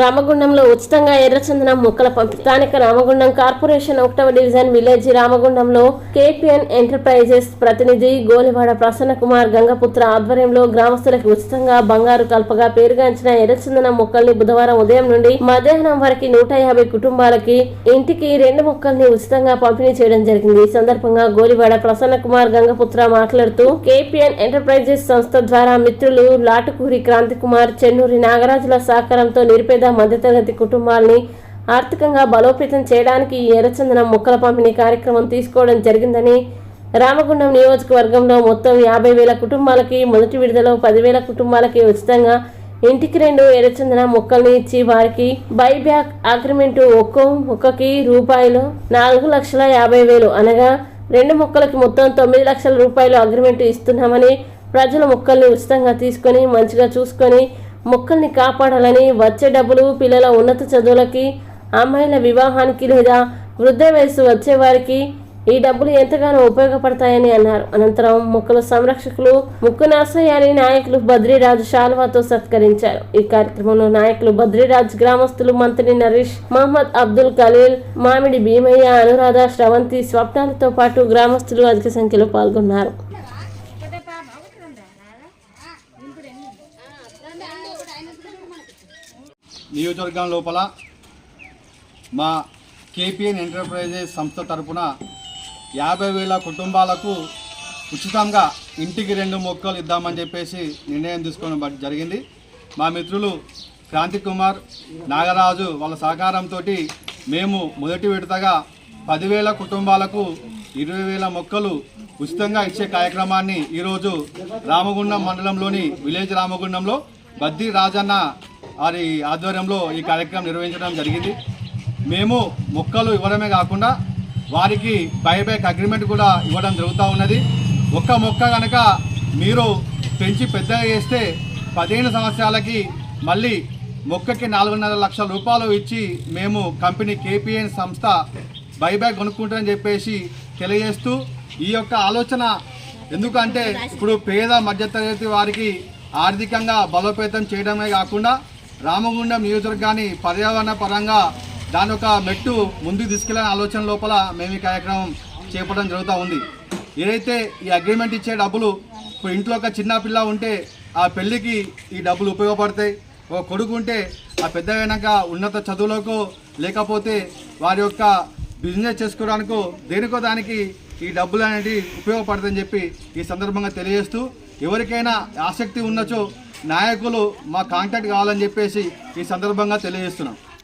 రామగుండంలో ఉచితంగా ఎర్రచందనం మొక్కల పంపిణీ. స్థానిక రామగుండం కార్పొరేషన్ ఒకటవ డివిజన్ విలేజ్ రామగుండంలో కేపీఎన్ ఎంటర్ప్రైజెస్ ప్రతినిధి గోలివాడ ప్రసన్న కుమార్ గంగపుత్ర ఆధ్వర్యంలో గ్రామస్తులకు ఉచితంగా బంగారు కల్పగా పేరుగాంచిన ఎర్రచందనం మొక్కల్ని బుధవారం ఉదయం నుండి మధ్యాహ్నం వరకు నూట యాభై కుటుంబాలకి ఇంటికి రెండు మొక్కల్ని ఉచితంగా పంపిణీ చేయడం జరిగింది. ఈ సందర్భంగా గోలివాడ ప్రసన్న కుమార్ గంగపుత్ర మాట్లాడుతూ కేపీఎన్ ఎంటర్ప్రైజెస్ సంస్థ ద్వారా మిత్రులు లాటుకూరి క్రాంతి కుమార్ చెన్నూరి నాగరాజుల సహకారంతో నిరుపేద మధ్యతరగతి కుటుంబాలని ఆర్థికంగా బలోపేతం చేయడానికి ఈ ఎర్రచందనం మొక్కల పంపిణీ కార్యక్రమం తీసుకోవడం జరిగిందని రామగుండం నియోజకవర్గంలో మొత్తం యాభై వేల కుటుంబాలకి మొదటి విడుదల పదివేల కుటుంబాలకి ఉచితంగా ఇంటికి రెండు ఎర్రచందన మొక్కల్ని ఇచ్చి వారికి బైబ్యాక్ అగ్రిమెంట్ ఒక్కో మొక్కకి రూపాయలు నాలుగు లక్షల యాభై వేలు అనగా రెండు మొక్కలకి మొత్తం తొమ్మిది లక్షల రూపాయలు అగ్రిమెంట్ ఇస్తున్నామని ప్రజలు మొక్కల్ని ఉచితంగా తీసుకొని మంచిగా చూసుకొని మొక్కల్ని కాపాడాలని వచ్చే డబ్బులు పిల్లల ఉన్నత చదువులకి అమ్మాయిల వివాహానికి లేదా వృద్ధ వయసు వచ్చే వారికి ఈ డబ్బులు ఎంతగానో ఉపయోగపడతాయని అన్నారు. అనంతరం మొక్కల సంరక్షకులు ముక్కు నర్సయ్యారి నాయకులు బద్రీరాజు షాల్వాతో సత్కరించారు. ఈ కార్యక్రమంలో నాయకులు బద్రీరాజ్ గ్రామస్తులు మంత్రి నరేష్ మహమ్మద్ అబ్దుల్ ఖలీల్ మామిడి భీమయ్య అనురాధ శ్రవంతి స్వప్నాలతో పాటు గ్రామస్తులు అధిక సంఖ్యలో పాల్గొన్నారు. నియోజకవర్గం లోపల మా కేపీఎన్ ఎంటర్ప్రైజెస్ సంస్థ తరపున యాభై వేల కుటుంబాలకు ఉచితంగా ఇంటికి రెండు మొక్కలు ఇద్దామని చెప్పేసి నిర్ణయం తీసుకోవడం జరిగింది. మా మిత్రులు క్రాంతి కుమార్ నాగరాజు వాళ్ళ సహకారంతో మేము మొదటి విడతగా పదివేల కుటుంబాలకు ఇరవై వేల మొక్కలు ఉచితంగా ఇచ్చే కార్యక్రమాన్ని ఈరోజు రామగుండం మండలంలోని విలేజ్ రామగుండంలో బద్ది రాజన్న వారి ఆధ్వర్యంలో ఈ కార్యక్రమం నిర్వహించడం జరిగింది. మేము మొక్కలు ఇవ్వడమే కాకుండా వారికి బైబ్యాక్ అగ్రిమెంట్ కూడా ఇవ్వడం జరుగుతూ ఉన్నది. ఒక్క మొక్క కనుక మీరు పెంచి పెద్దగా చేస్తే పదిహేను సంవత్సరాలకి మళ్ళీ మొక్కకి నాలుగున్నర లక్షల రూపాయలు ఇచ్చి మేము కంపెనీ కేపీఎన్ సంస్థ బైబ్యాక్ కొనుక్కుంటామని చెప్పేసి తెలియజేస్తూ ఈ యొక్క ఆలోచన ఎందుకంటే ఇప్పుడు పేద మధ్యతరగతి వారికి ఆర్థికంగా బలోపేతం చేయడమే కాకుండా రామగుండం నియోజకవర్గాన్ని పర్యావరణ పరంగా దాని ఒక మెట్టు ముందుకు తీసుకెళ్ళే ఆలోచన లోపల మేము ఈ కార్యక్రమం చేపట్టడం జరుగుతూ ఉంది. ఏదైతే ఈ అగ్రిమెంట్ ఇచ్చే డబ్బులు ఇప్పుడు ఇంట్లో ఒక చిన్న పిల్ల ఉంటే ఆ పెళ్ళికి ఈ డబ్బులు ఉపయోగపడతాయి. ఒక కొడుకు ఉంటే ఆ పెద్ద అయినాక ఉన్నత చదువులకు లేకపోతే వారి యొక్క బిజినెస్ చేసుకోవడానికి దేనికో దానికి ఈ డబ్బులు అనేది ఉపయోగపడతాయని చెప్పి ఈ సందర్భంగా తెలియజేస్తూ ఎవరికైనా ఆసక్తి ఉన్నచో నాయకులు మా కాంటాక్ట్ కావాలని చెప్పేసి ఈ సందర్భంగా తెలియజేస్తున్నాం.